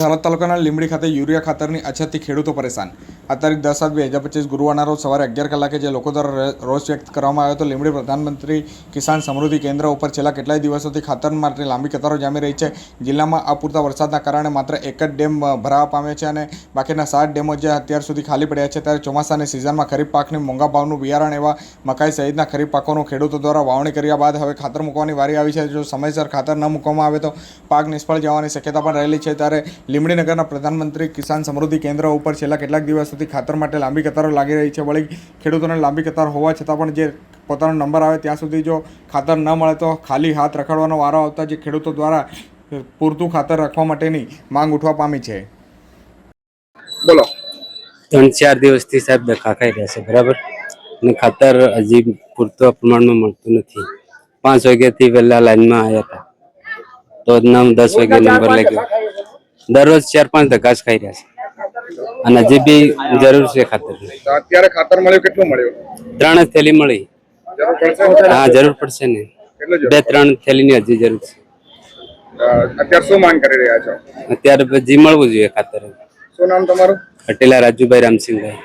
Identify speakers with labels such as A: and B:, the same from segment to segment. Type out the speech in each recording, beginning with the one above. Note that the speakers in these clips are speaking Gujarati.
A: થરાદ તાલુકાના લીંબડી ખાતે યુરિયા ખાતરની અછતથી ખેડૂતો પરેશાન આ તારીખ દસ આઠ બે હજાર પચીસ ગુરુવારના રોજ સવારે અગિયાર કલાકે જે લોકો દ્વારા રોષ વ્યક્ત કરવામાં આવ્યો હતો, લીંબડી પ્રધાનમંત્રી કિસાન સમૃદ્ધિ કેન્દ્ર ઉપર છેલ્લા કેટલાય દિવસોથી ખાતર માટે લાંબી કતારો જામી રહી છે. જિલ્લામાં અપૂરતા વરસાદના કારણે માત્ર એક જ ડેમ ભરાવા પામ્યો છે અને બાકીના સાત ડેમો જે અત્યાર સુધી ખાલી પડ્યા છે ત્યારે ચોમાસાની સિઝનમાં ખરીફ પાકની મોંઘા ભાવનું બિયારણ એવા મકાઈ સહિતના ખરીફ પાકોનું ખેડૂતો દ્વારા વાવણી કર્યા બાદ હવે ખાતર મૂકવાની વારી આવી છે. જો સમયસર ખાતર ન મૂકવામાં આવે તો પાક નિષ્ફળ જવાની શક્યતા પણ રહેલી છે. ત્યારે લીંબડી નગરના પ્રધાનમંત્રી કિસાન સમૃદ્ધિ કેન્દ્ર ઉપર છેલ્લા કેટલાક દિવસોથી ખાતર માટે લાંબી કતારો લાગી રહી છે. વળી ખેડૂતોને લાંબી કતાર હોવા છતાં પણ જે પોતાનો નંબર આવે ત્યાં સુધી જો ખાતર ન મળે તો ખાલી હાથ રખડવાનો વારો આવતા જે ખેડૂતો દ્વારા પૂરતું ખાતર રાખવા માટેની માંગ ઉઠવા પામી છે. બોલો.
B: ત્રણ ચાર દિવસથી સાહેબ ધક્કા ખાઈ રહ્યા છે બરાબર? અને ખાતર હજી પૂરતા પ્રમાણમાં મળતું નથી. પાંચ વાગ્યાથી પહેલા લાઈનમાં આવ્યા હતા. તો નવ દસ વાગે નંબર લાગ્યો. દરરોજ ચાર પાંચ ધક્કા જ ખાઈ રહ્યા છે. અને જે બી જરૂર છે
A: ખાતર. અત્યારે ખાતર મળ્યું કેટલું મળ્યું?
B: ત્રણ જ થેલી મળી. હા જરૂર પડશે ને. બે ત્રણ થેલીની હજી જરૂર છે.
A: અત્યારે શું માંગ કરી રહ્યા છો?
B: અત્યારે જી મળવું જોઈએ ખાતર.
A: શું નામ તમારું?
B: પટેલા રાજુભાઈ રામસિંહભાઈ.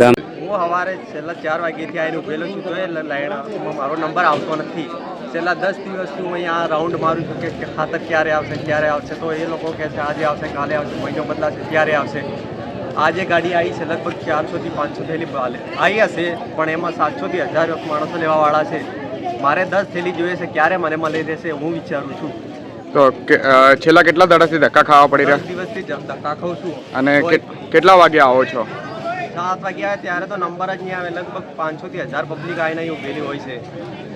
B: ગામ.
C: હું સવારે છેલ્લા ચાર વાગ્યાથી આવીને ઉભેલો છું તો એ લાઈનમાં મારો નંબર આવતો નથી. છેલ્લા દસ દિવસથી હું અહીંયા રાઉન્ડ મારું છું કે ખાતર ક્યારે આવશે ક્યારે આવશે? તો એ લોકો કહે છે આજે આવશે કાલે આવશે મહિનો બદલાશે ત્યારે આવશે. આજે ગાડી આવી છે લગભગ ચારસોથી પાંચસો થેલી બાલે. આવી હશે પણ એમાં સાતસોથી હજાર માણસો લેવાવાળા છે. મારે દસ થેલી જોઈએ છે ક્યારે મને મળી રહેશે હું વિચારું છું.
A: તો છેલ્લા કેટલા દાડાથી ધક્કા ખાવા પડી રહ્યા?
C: દિવસથી ધક્કા ખાઉં છું.
A: અને કેટલા વાગે આવો છો?
C: સાત વાગ્યા આવે ત્યારે તો નંબર જ નહીં આવે. લગભગ પાંચસોથી હજાર પબ્લિક આવીને અહીં ઊભેલી હોય છે.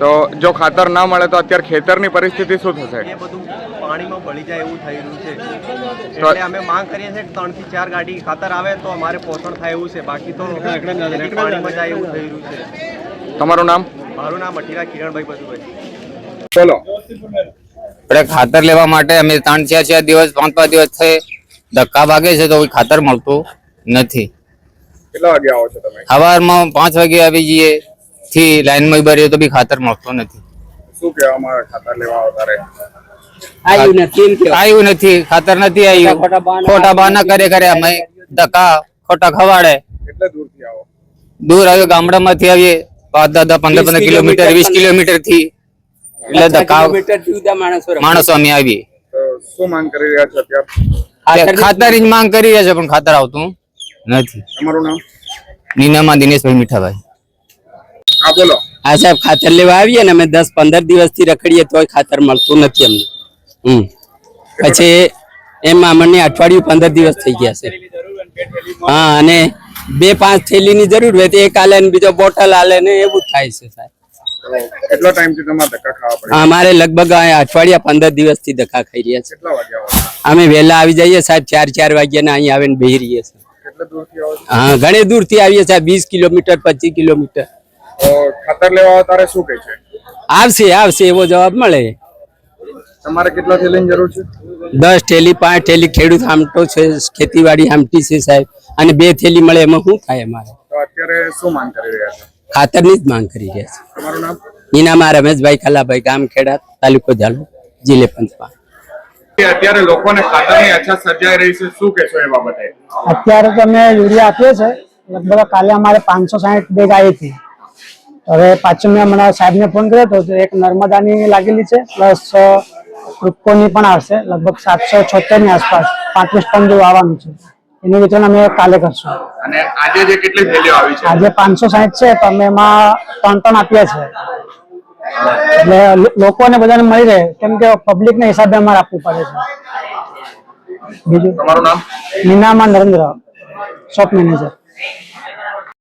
A: તો જો ખાતર ના મળે તો અત્યારે ખેતરની પરિસ્થિતિ શું થશે?
C: એ બધું પાણીમાં બળી જાય એવું થઈ રહ્યું છે. એટલે અમે માંગ કરીએ છીએ કે ત્રણથી ચાર ગાડી ખાતર આવે તો અમારે પોષણ થાય એવું છે. બાકી તો પાણીમાં જાય એવું થઈ રહ્યું છે.
A: તમારું નામ?
C: મારું નામ અઠીરા કિરણભાઈ પશુભાઈ
A: ચલો.
B: આપણે ખાતર લેવા માટે અમે ત્રણ ચાર ચાર દિવસ પાંચ પાંચ દિવસ થઈ. ધક્કા ભાગે છે તો કોઈ ખાતર મળતું નથી.
A: કેટલા વાગે આવો છો તમે?
B: સવારમાં પાંચ વાગે આવી જઈએ. થી લાઈનમાં રહીએ તો બી ખાતર મળતો નથી.
A: શું કહેવામાં આવે ખાતર લેવા આવતા
B: આવ્યું નથી આવ્યું નથી ખાતર નથી આવ્યું. ખોટા બહાના કરે કરે અમે ધક્કા ખોટા ખવાડે.
A: કેટલે દૂરથી આવો?
B: દૂર આવ્યો ગામડામાંથી આવીએ. પાંચ દસ પંદર પંદર કિલોમીટર વીસ કિલોમીટરથી એટલે ધક્કા માણસો અમે આવીએ.
A: શું માંગ કરી રહ્યા છો
B: ખાતર જ માંગ કરી રહ્યા છે પણ ખાતર આવતું. નથી।
A: તમારું નામ?
B: નીનામાં દિનેશભાઈ મીઠાભાઈ।
A: હા બોલો.
D: હા સાહેબ ખાતર લેવા આવીએ ને અમે દસ પંદર દિવસથી રખડીએ તોય ખાતર મળતું નથી અમને। હમ. પછી એમાં મને અઠવાડિયું પંદર દિવસ થઈ ગયા છે। હા અને બે પાંચ થેલીની જરૂર હોય તો એક આલે ને બીજો બોટલ આલે ને એવું થાય છે સાહેબ।
A: કેટલો તમારે ધક્કા ખાવા પડે?
D: હા, અમારે લગભગ અઠવાડિયા પંદર દિવસથી ધક્કા ખાઈ રહ્યા છે। અમે વહેલા આવી જઈએ સાહેબ ચાર ચાર વાગ્યાને અહીં આવીને બેહી રહીએ છીએ। હા ઘણી દૂરથી આવીએ છીએ વીસ કિલોમીટર પચીસ કિલોમીટર.
A: ખાતર લેવા તારે શું કહે છે?
D: આવશે આવશે એવો જવાબ મળે.
A: તમારે કેટલા થેલીની જરૂર છે?
D: દસ થેલી પાંચ થેલી ખેડૂત આમટો છે ખેતીવાડી આમટી છે સાહેબ અને બે થેલી મળે એમાં શું થાય અમારે?
A: અત્યારે શું માંગ કરી રહ્યા છો?
D: ખાતરની જ માંગ કરી રહ્યા છે
A: તમારું નામ?
D: નીનામાં રમેશભાઈ ખલાભાઈ ગામ ખેડા તાલુકો ઝાલો જિલ્લે પંચમહાલ.
A: અત્યારે લોકોને ખાતરની અછત સર્જાઈ રહી છે શું કહેશો એ બાબતે?
E: અત્યારે તો અમે યુરિયા આપીએ છે લગભગ કાલે અમારે પાંચસો સાહીઠ બેગ આવી હતી. હવે પાછું મેં હમણાં સાહેબને ફોન કર્યો હતો એક નર્મદાની લાગેલી છે પ્લસ કૃપકોની પણ આવશે લગભગ સાતસો છોતેરની આસપાસ પાંત્રીસ ટન જેવું આવવાનું છે. એનું વિતરણ અમે કાલે કરશું.
A: અને આજે જે કેટલી થેલીઓ આવી છે?
E: આજે પાંચસો સાહીઠ છે તો અમે એમાં ત્રણ ત્રણ આપ્યા છે. એટલે લોકો લોકોને બધાને મળી રહે. કેમ કે પબ્લિક ને હિસાબે અમારે આપવું પડે છે. બીજું?
A: તમારું નામ?
E: નીનામાં નરેન્દ્ર શોપ મેનેજર